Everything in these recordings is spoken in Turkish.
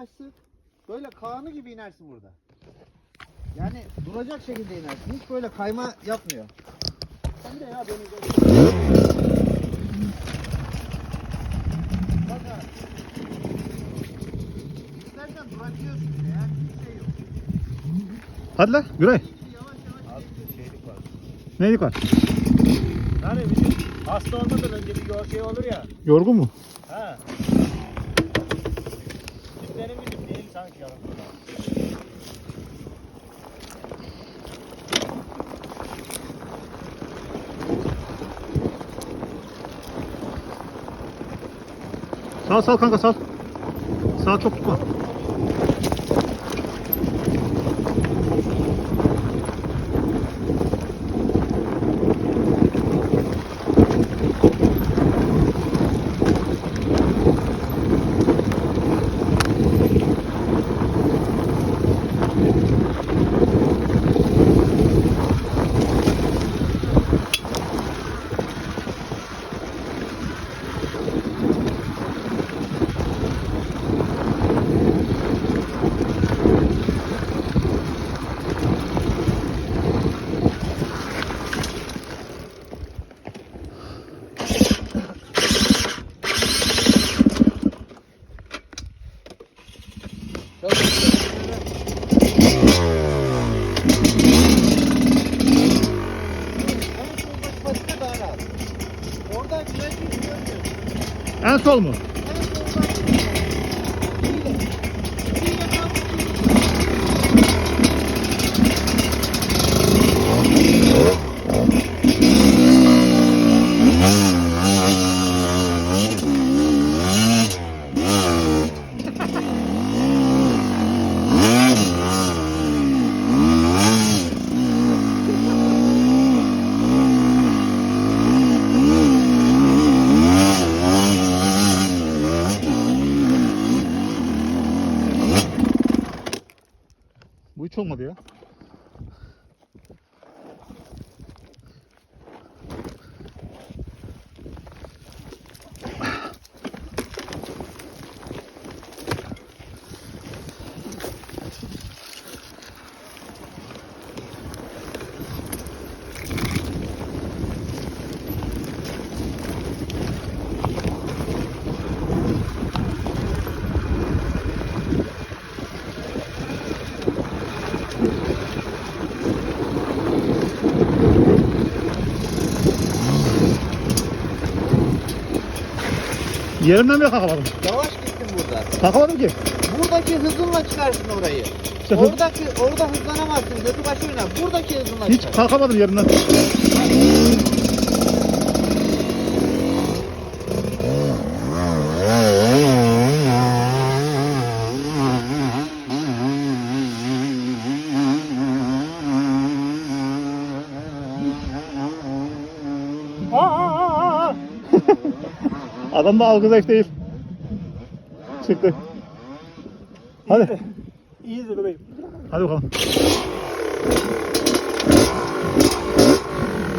Açsın. Böyle Kaan'ı gibi inersin burada. Yani duracak şekilde inersin. Hiç böyle kayma yapmıyor. Sen de ya beni Bak ha. İstersen bırakıyorsun bile ya. Hiçbir şey yok. Hadi lan Güray. Yavaş yavaş şeylik var. Neylik var? Yani bizim hasta olmadan önce bir şey olur ya. Yorgun mu? Ha. Benim bizim değil sanki yarın. Sal sal kanka sal. Sağ çok tutma. En Yerimden bile kalkamadım. Yavaş gittin burada. Kalkamadım ki. Buradaki hızınla çıkarsın orayı. İşte hız- Oradaki orada hızlanamazsın. Götü başı oynar. Buradaki hızınla Hiç çıkar. kalkamadım yerimden. Adam da algı zayıf değil. Çıktı. Hadi. İyidir bebeğim. Hadi bakalım.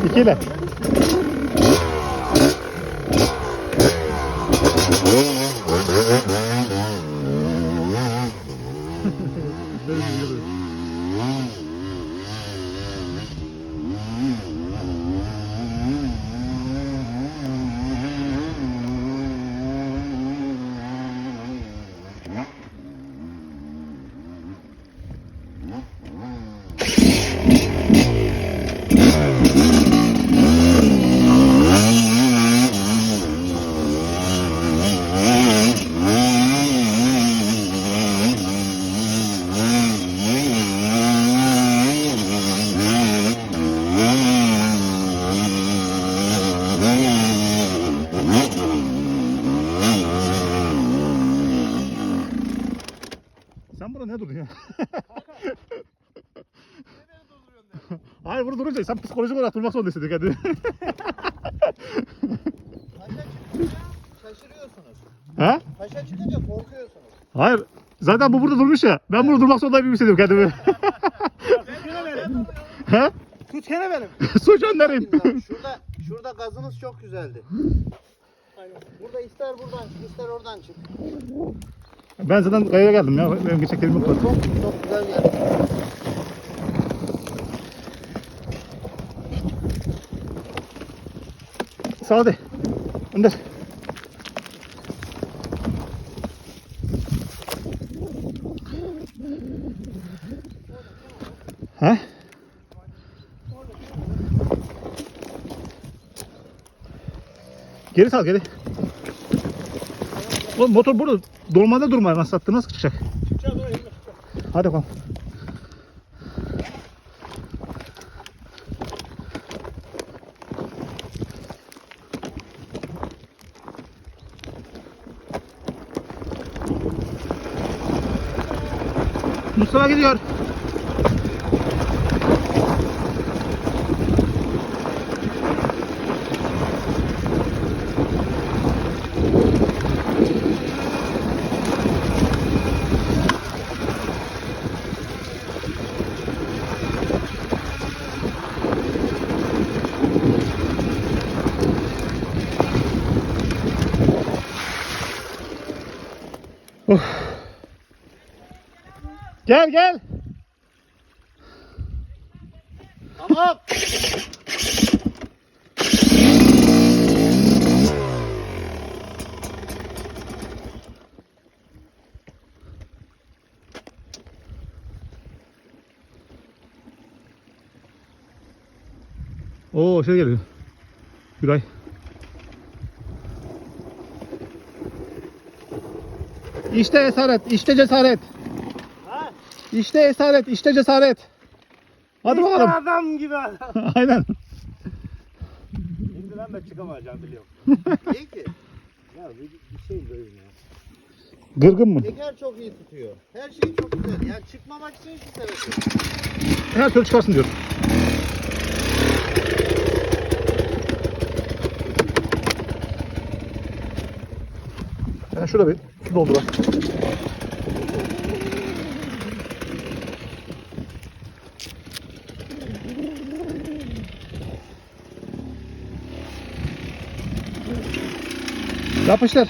İkiyle. Sen burada ne durdun ya? Hayır burada durunca sen psikolojik olarak durmak zorundasın kendini. Taşa çıkınca şaşırıyorsunuz. He? Taşa çıkınca korkuyorsunuz. Hayır. Zaten bu burada durmuş ya. Ben burada durmak zorundayım gibi hissediyorum kendimi. He? Tut gene benim. Su gönderin. şurada şurada gazınız çok güzeldi. Aynen. Burada ister buradan çık ister oradan çık. Ben zaten kayaya geldim ya. Benim geçecek yerim yok. Çok, çok güzel geldi. De. Önder. Ha? Geri sal geri. Oğlum motor burada dolmada durmaya nasıl sattı nasıl çıkacak? Çıkacağız. Hadi bakalım. Mustafa gidiyor. Gel gel. Tamam. Oo şey geliyor. Güray. İşte esaret, işte cesaret. İşte esaret, işte cesaret. Hadi İşte bakalım. adam gibi adam. Aynen. Şimdi ben de çıkamayacağım biliyorum. İyi ki. Ya bir, bir şey böyle ya. Gırgın mı? Teker çok iyi tutuyor. Her şey çok güzel. Yani çıkmamak için hiçbir sebep yok. Her türlü çıkarsın diyor. Ben şurada bir su doldurar. Yapıştır.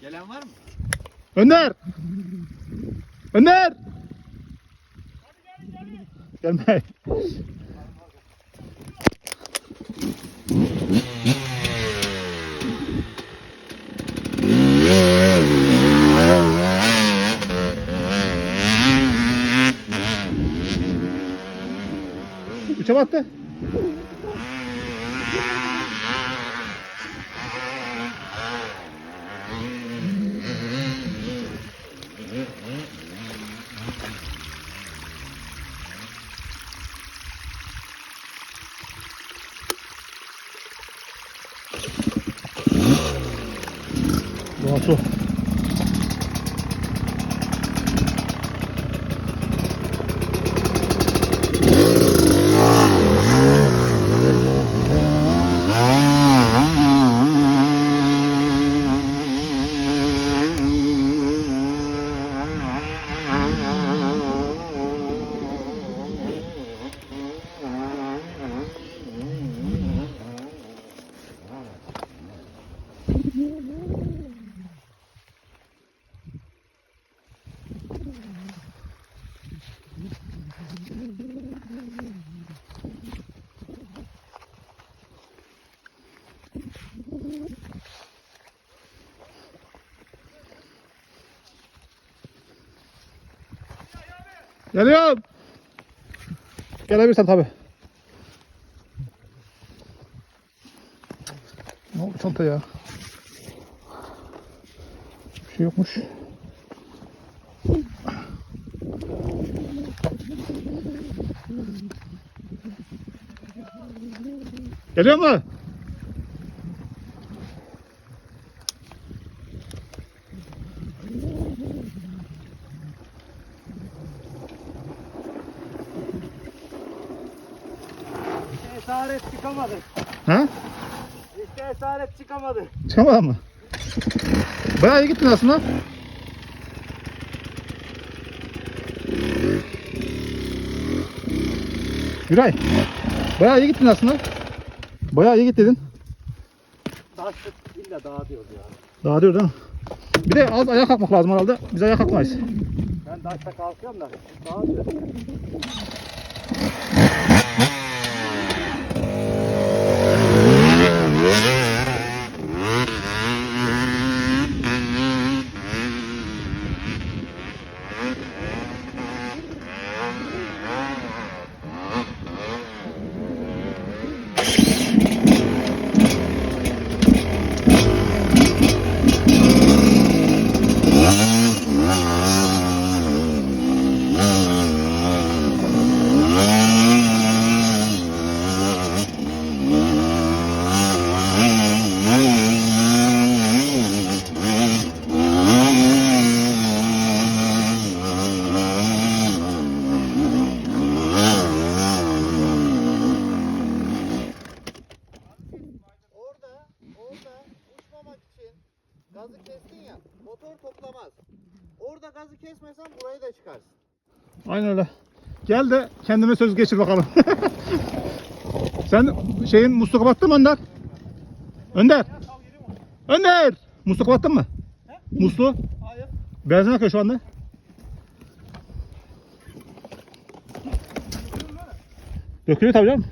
Gelen var mı? Önder! Önder! Gelme. Üçe battı. Doğa su. Geliyorum. Gelebilirsen tabi. Ne oldu çanta ya? Bir şey yokmuş. Geliyor mu? çıkamadı. Çıkamadı mı? Bayağı iyi gittin aslında. Güray. Bayağı iyi gittin aslında. Bayağı iyi git dedin. Daha illa daha diyoruz ya. Daha diyor değil mi? Bir de az ayağa kalkmak lazım herhalde. Biz ayağa kalkmayız. Ben daha kalkıyorum da daha diyor. Gel de kendine söz geçir bakalım. Sen şeyin musluğu kapattın mı Önder? Önder. Önder. Musluğu kapattın mı? Musluğu. Hayır. Benzin akıyor şu anda. Dökülüyor tabii canım.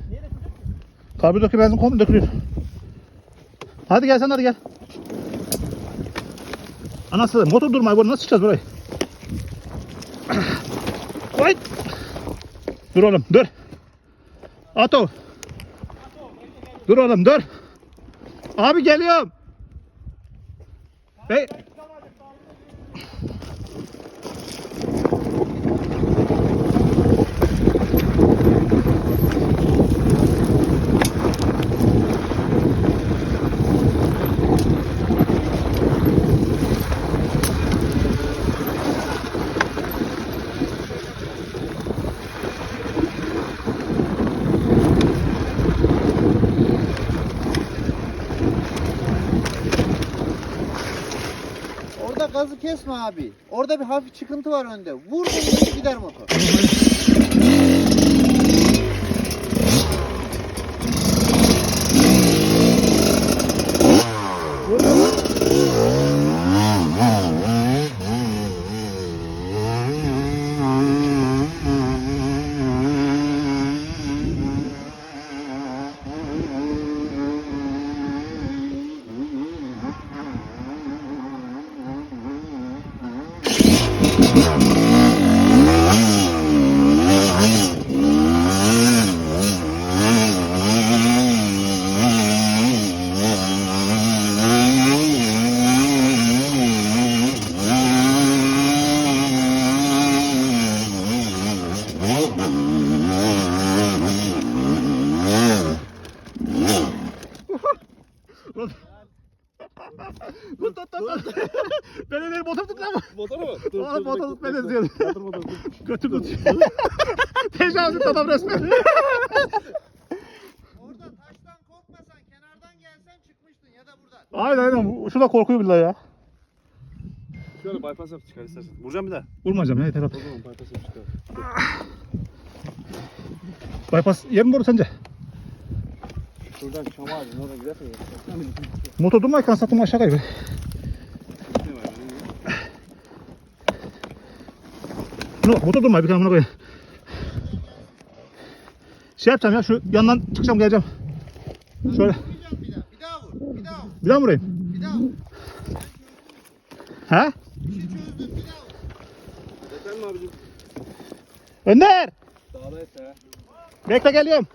Karbür döküyor, benzin komple dökülüyor. Hadi gel sen hadi gel. Anası motor durmuyor. Bunu nasıl çıkacağız burayı? Dur oğlum dur. Ato. Dur oğlum dur. Abi geliyorum. Bey. Orada gazı kesme abi. Orada bir hafif çıkıntı var önde. Vur gider motor. Tut tut tut. tut. Beni değil motor tut lan. Motoru mu? Oğlum motor tut beni diyor. Götür tut. Tecavüz adam resmen. Orada taştan korkmasan kenardan gelsen çıkmıştın ya da buradan. aynen aynen. Şurada korkuyor billahi ya. Şöyle bypass yap çıkar istersen. Vuracağım bir daha. Vurmayacağım ya yeter O artık. zaman bypass yap çıkar. Bypass yer mi doğru sence? Şuradan çam ağacına oraya gidersen ya. Motor durmayken sattım aşağı kayıyor. Ne var? Şuna bak motor durmuyor bir kenara koyayım. Şey yapacağım ya şu yandan çıkacağım geleceğim. Şöyle. Bir daha. Bir daha vur. Bir daha vur. Bir daha mı vurayım? Bir daha vur. He? İşi çözdün. Bir daha vur. Efendim abicim. Önder! Et ya. Bekle geliyorum.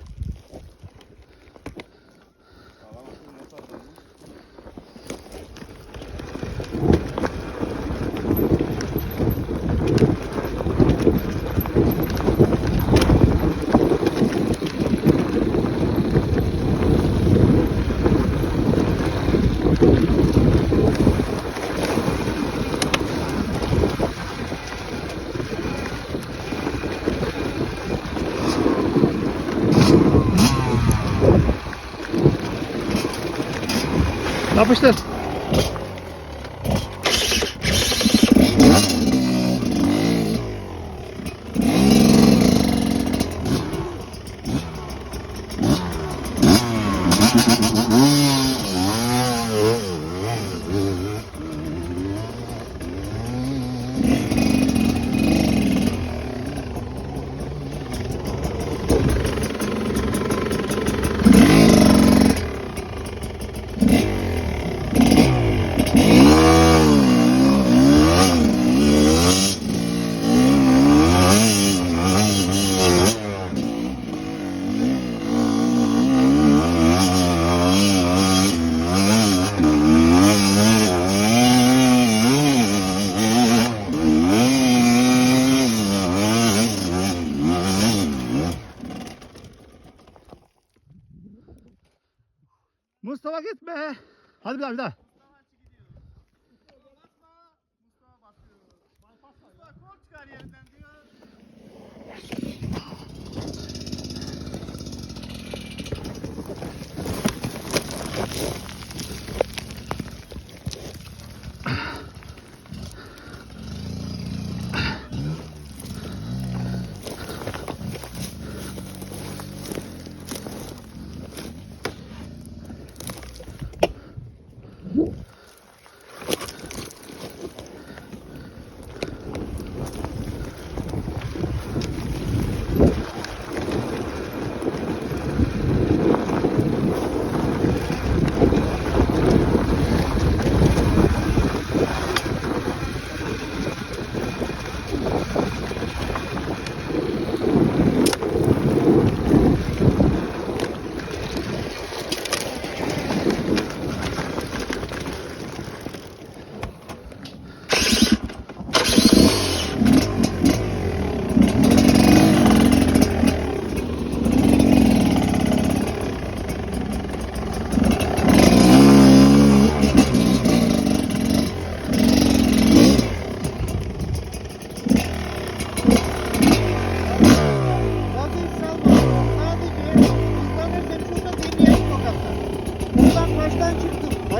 Yapıştır. Mustafa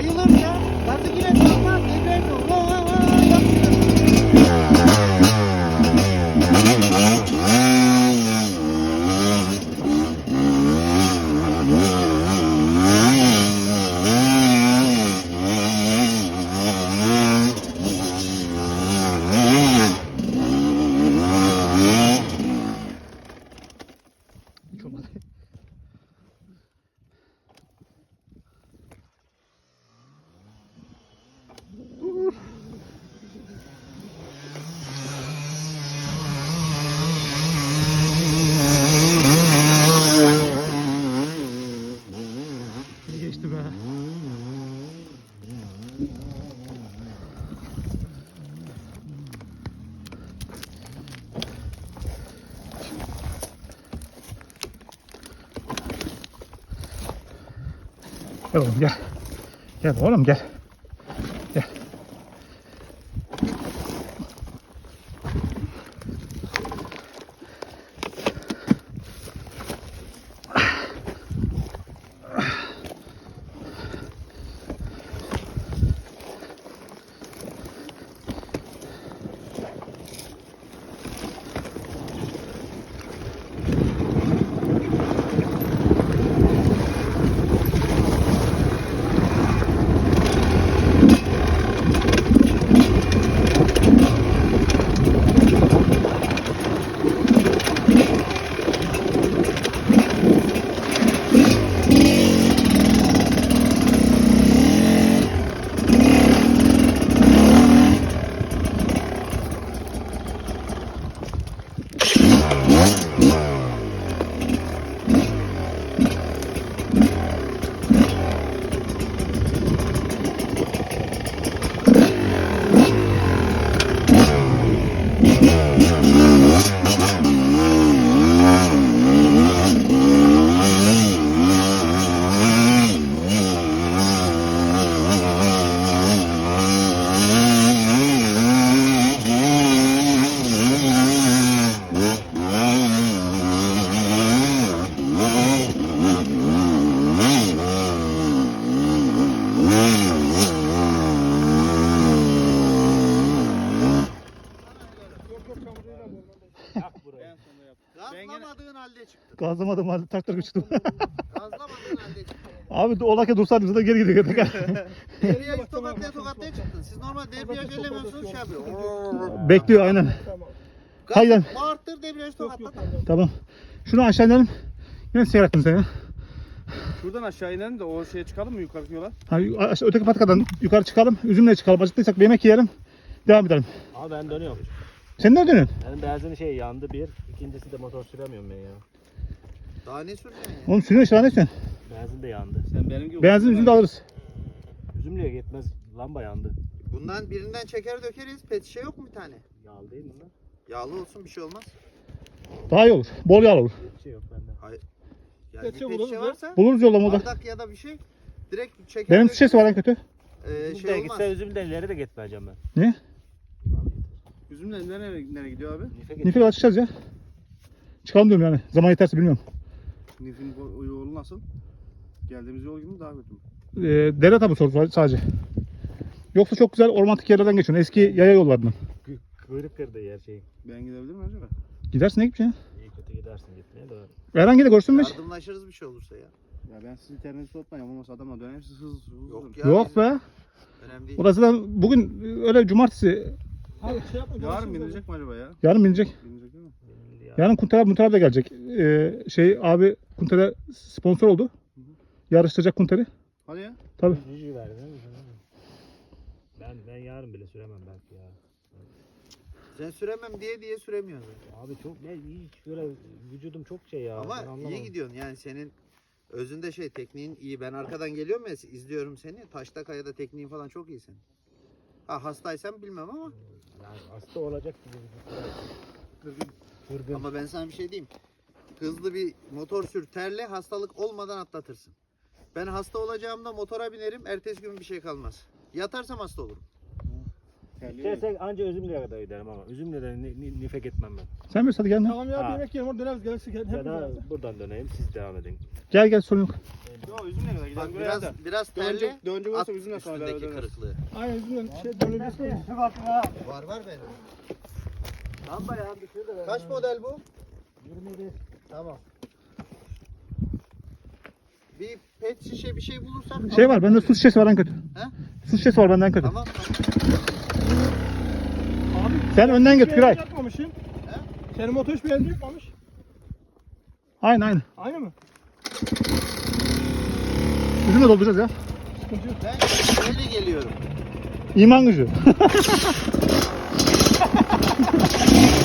çıktım. Bayılırsa gazı yine salmaz. Debriyaj yok. Va va va yapmıyor. Hiç olmadı. Dur. İyi geçti be. Gel oğlum gel. Gel oğlum gel. Gel. Yak burayı. Gazlamadığın halde çıktı. Gazlamadım halde traktör çıktı. Gazlamadığın halde çıktı. Abi olaka dursaydı bize de geri gidiyor. Debriyaj tokatlaya tokatlaya çıktın. Siz normal debriyaj ellemiyorsunuz şey yapıyor. Bekliyor aynen. Hayır. bağırttır debriyaj tokatla. Tamam. Şunu aşağı inelim. Yine seyrettim seni. Şuradan aşağı inelim de o şeye çıkalım mı yukarı yola? Ha, öteki patikadan yukarı çıkalım. Üzümle çıkalım. Acıktıysak bir yemek yiyelim. Devam edelim. Abi ben dönüyorum. Sen ne dönüyorsun? Benim benzin şey yandı bir. İkincisi de motor süremiyorum ben ya. Daha ne süreceksin ya? Oğlum sürüyor işte ne istiyorsun? Benzin de yandı. Sen benim gibi. Benzin üzüm de alırız. Üzümlüğe gitmez. Lamba yandı. Bundan birinden çeker dökeriz. Pet şişe yok mu bir tane? Yağlı değil mi lan? Yağlı olsun bir şey olmaz. Daha iyi olur. Bol yağ olur. Bir şey yok bende. Yani Pet şişe buluruz varsa Buluruz yolda moda. bardak ya da bir şey Direkt çeker. Benim şişesi var en kötü. Ee, şey olmaz. gitse üzümlüğe ileri de gitmeyeceğim ben. Ne? Üzümle nereye, nereye gidiyor abi? Nife açacağız ya. Çıkalım diyorum yani. Zaman yeterse bilmiyorum. Nif'in yolu nasıl? Geldiğimiz yol gibi mi daha kötü mü? Ee, dere tabi sordu sadece. Yoksa çok güzel ormanlık yerlerden geçiyorsun. Eski yaya yollarından. Kuyruk kırdı yer şey. Ben gidebilir miyim acaba? Gidersin ne gideceksin? İyi kötü gidersin gitmeye de. Herhangi de görsün mü hiç? Yardımlaşırız bir şey olursa ya. Ya ben sizi internete sokmayayım ama adamla dönem siz hızlı hızlı. Yok ya. Yok bizim- be. Önemli değil. O da bugün öyle cumartesi. Abi şey yapma. Yarın binilecek mi acaba ya? Yarın binecek. Binilecek değil mi? Yarın Kuntara Muntara da gelecek. Ee, şey abi Kuntara sponsor oldu. Yarıştıracak Kuntar'ı. Hadi ya. Tabi. Cücü verdi değil mi? Ben, ben yarın bile süremem belki ya. Sen süremem diye diye süremiyorsun. Abi çok ben iyi şöyle vücudum çok şey ya. Ama anlamadım. iyi gidiyorsun yani senin özünde şey tekniğin iyi. Ben arkadan geliyorum ya izliyorum seni. Taşta kayada tekniğin falan çok iyi senin. Ha hastaysan bilmem ama. Yani hasta olacak gibi vücut. Kırgın. Ama ben sana bir şey diyeyim. Hızlı bir motor sür terle hastalık olmadan atlatırsın. Ben hasta olacağımda motora binerim ertesi gün bir şey kalmaz. Yatarsam hasta olurum. İstersek anca üzümlüğe kadar giderim ama üzümlüğe ni, ni, nifek etmem ben. Sen bir hadi gel. Tamam ya Ha. bir yemek yiyelim orada döneriz gelirse gel. Ya da buradan döneyim siz devam edin. Gel gel sorun yok. Yo üzümle kadar Bak gidelim. biraz Biraz biraz terle Dönce, dönce at olursa üzümle sonra beraber üstündeki döneriz. kırıklığı. Aynen yüzünden şey dönebilirsin. Var var benim. Lamba ya düşür de Kaç model bu? 27. Tamam. Bir pet şişe bir şey bulursak Şey var bende su şişesi var en kötü. He? Su şişesi var benden kötü. Tamam. Abi Sen önden git Güray. yerini yakmamışsın. Senin motor hiçbir yerini yakmamış. Aynı aynı. Aynı mı? Üzümle dolduracağız ya. Sıkıntı yok. Ben öyle geliyorum. İman gücü.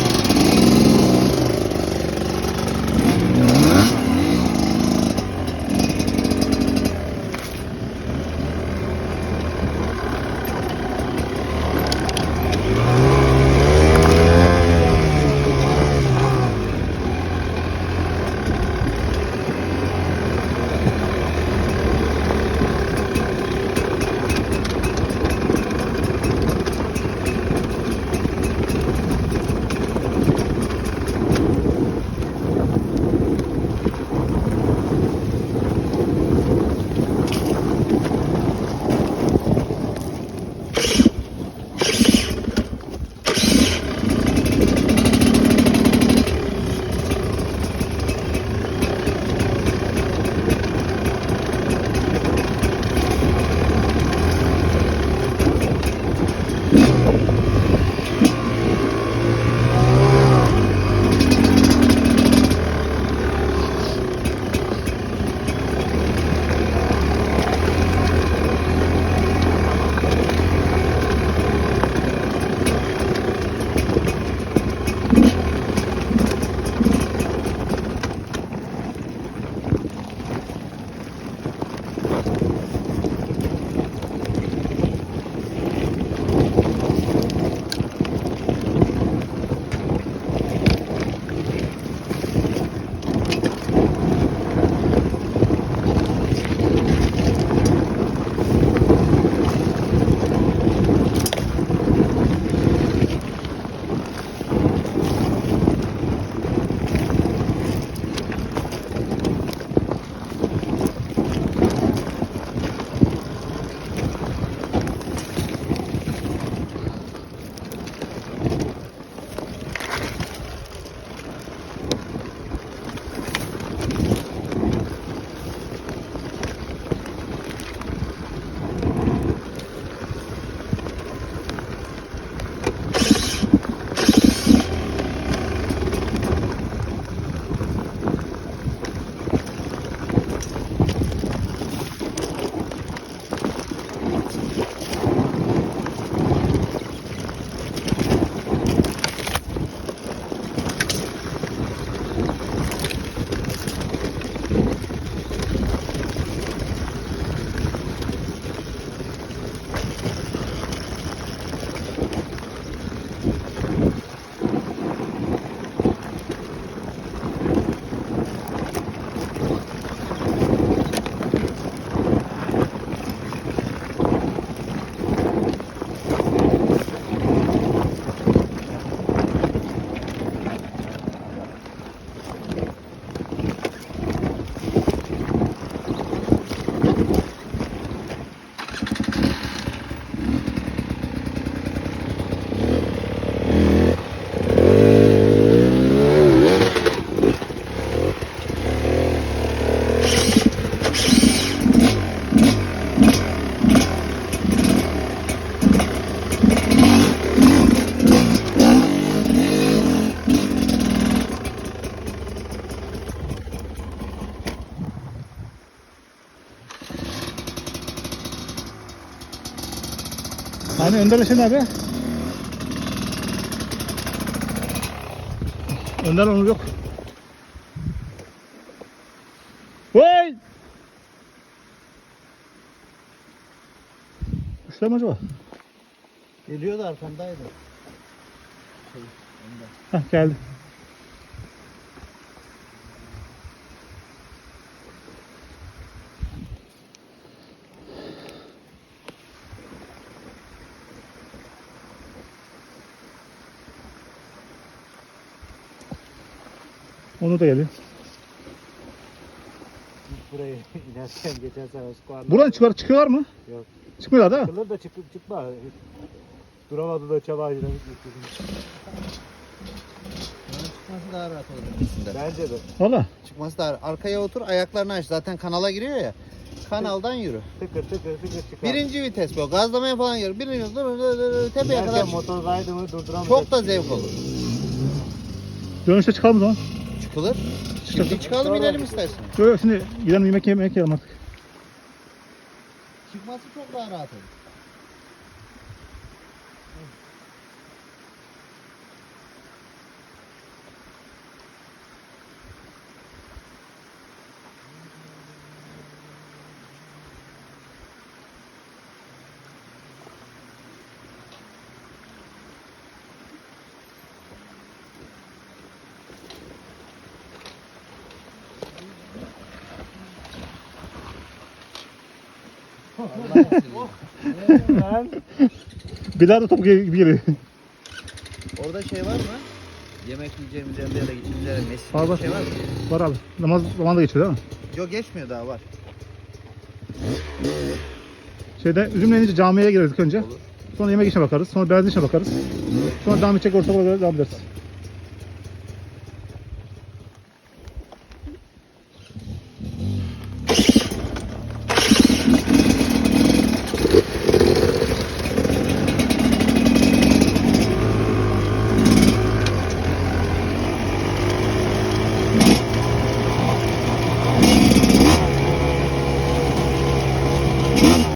Hani Önder'le şey nerede? Önder Onur yok. Vay! Kuşlar mı acaba? Geliyordu arkamdaydı. Heh geldi. Onu da geliyor. Burayı inerken geçen sene squarlar. Buradan çıkar, çıkıyorlar mı? Yok. Çıkmıyorlar değil mi? Çıkılır da çıkıp çıkma. Duramadı da çaba ağacına. Çıkması daha rahat olur. Bence de. Valla. Çıkması daha Arkaya otur ayaklarını aç. Zaten kanala giriyor ya. Kanaldan yürü. Tıkır tıkır tıkır çıkar. Birinci vites bu. Gazlamaya falan gir. Birinci dur, dur, dur, dur, tepeye İnerken kadar. motor kaydı mı durduramayacak. Çok da zevk olur. Dönüşte çıkalım o zaman. Çıkılır. Şimdi çıkalım inelim istersen. Yok yok şimdi gidelim yemek yemek yiyelim artık. Çıkması çok daha rahat olur. Bir daha da top gibi geliyor. Orada şey var mı? Yemek yiyeceğimiz yerde ya da gideceğimiz yerde mescid Var, şey var mı? Var abi. Namaz zamanında geçiyor değil mi? Yok geçmiyor daha var. Şeyde üzümle inince camiye gireriz ilk önce. Olur. Sonra yemek işine bakarız. Sonra benzin işine bakarız. Sonra devam edecek orta devam ederiz.